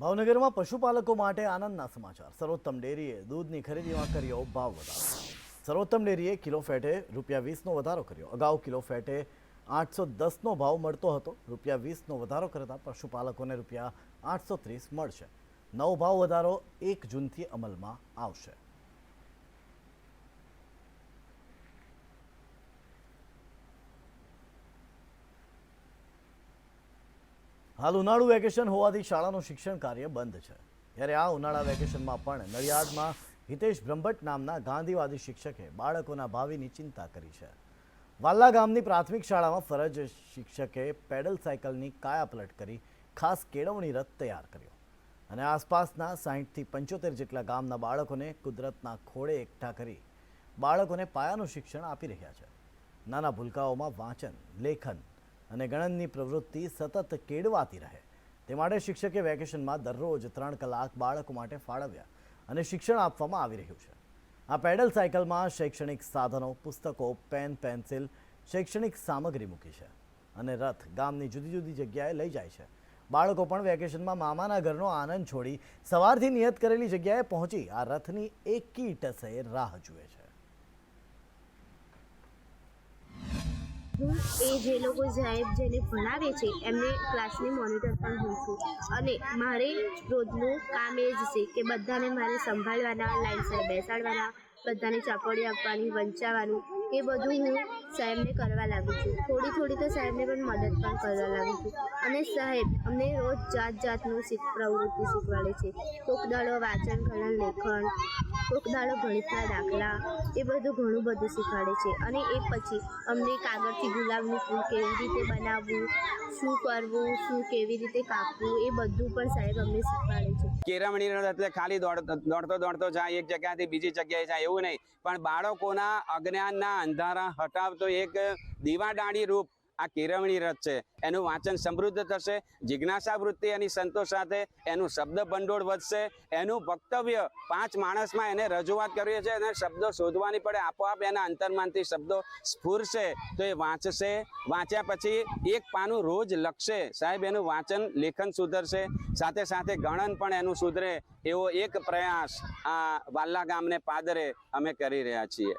ભાવનગરમાં પશુપાલકો માટે આનંદના સમાચાર. સર્વોત્તમ ડેરીએ દૂધની ખરીદીમાં કર્યો ભાવ વધારો. સર્વોત્તમ ડેરીએ કિલો ફેટે રૂપિયા વીસનો વધારો કર્યો. અગાઉ કિલો ફેટે આઠસો દસનો ભાવ મળતો હતો. રૂપિયા વીસનો વધારો કરતાં પશુપાલકોને રૂપિયા આઠસો ત્રીસ મળશે. નવો ભાવ વધારો એક જૂનથી અમલમાં આવશે. હાલ ઉનાળુ વેકેશન હોવાથી શાળાનું શિક્ષણ કાર્ય બંધ છે. ત્યારે આ ઉનાળા વેકેશનમાં પણ નડિયાદમાં હિતેશ બ્રહ્મભટ્ટ નામના ગાંધીવાદી શિક્ષકે બાળકોના ભાવિની ચિંતા કરી છે. વાલ્લા ગામની પ્રાથમિક શાળામાં ફરજ શિક્ષકે પેડલ સાયકલની કાયાપલટ કરી ખાસ કેળવણી રથ તૈયાર કર્યો. અને આસપાસના સાહીઠથી પંચોતેર જેટલા ગામના બાળકોને કુદરતના ખોળે એકઠા કરી બાળકોને પાયાનું શિક્ષણ આપી રહ્યા છે. નાના ભૂલકાઓમાં વાંચન, લેખન અને ગણનની પ્રવૃત્તિ સતત કેળવાતી રહે. તે માટે શિક્ષકે વેકેશનમાં દરરોજ ત્રણ કલાક બાળકો માટે ફાળવ્યા અને શિક્ષણ આપવામાં આવી રહ્યું છે. આ પેડલ સાયકલમાં શૈક્ષણિક સાધનો, પુસ્તકો, પેન, પેન્સિલ, શૈક્ષણિક સામગ્રી મૂકી છે અને રથ ગામની જુદી જુદી જગ્યાએ લઈ જાય છે. બાળકો પણ વેકેશનમાં મામાના ઘરનો આનંદ છોડી સવારથી નિયત કરેલી જગ્યાએ પહોંચી આ રથની એકી ટસે રાહ જુએ છે. હું એ જે લોકો સાહેબ જેને ભણાવે છે, એમને ક્લાસની મોનિટર પણ હું છું. અને મારે રોજનું કામ એ જ છે કે બધાને મારે સંભાળવાના લાઈનસર બેસાડવાના, બધાને ચાપડી આપવાની વંચાવવાનું એ બધું હું સાહેબને કરવા લાગું છું. થોડી થોડી તો સાહેબને પણ મદદ પણ કરવા લાગું છું. અને સાહેબ, અમને રોજ જાત જાતનું શીખ, પ્રવૃત્તિ શીખવાડે છે. કોક દાડો વાંચન ગણન લેખન, કોક દાડો ગણિતના દાખલા, એ બધું ઘણું બધું શીખવાડે છે. અને એ પછી અમને કાગળથી ગુલાબનું ફૂલ કેવી રીતે બનાવવું, શું કરવું, શું કેવી રીતે કાપવું, એ બધું પણ સાહેબ અમને શીખવાડે છે. કેરામણી એટલે ખાલી દોડ- દોડતો દોડતો જાય, એક જગ્યાથી બીજી જગ્યાએ જાય એવું નહીં. પણ બાળકોના અજ્ઞાનના અંધારા હટાવતો એક દીવાદાંડી રૂપ આ કેળવણી રથ છે. એનું વાંચન સમૃદ્ધ થશે, જિજ્ઞાસા વૃત્તિ એની સંતોષ સાથે એનું શબ્દ ભંડોળ વધશે. એનું વક્તવ્ય પાંચ માણસમાં એને રજૂઆત કરીએ છીએ અને શબ્દો શોધવાની પડે. આપોઆપ એના અંતરમાનથી શબ્દો સ્ફૂરશે તો એ વાંચશે. વાંચ્યા પછી એક પાનું રોજ લખશે. સાહેબ, એનું વાંચન લેખન સુધરશે. સાથે સાથે ગણન પણ એનું સુધરે. એવો એક પ્રયાસ આ વાલ્લા ગામને પાદરે અમે કરી રહ્યા છીએ.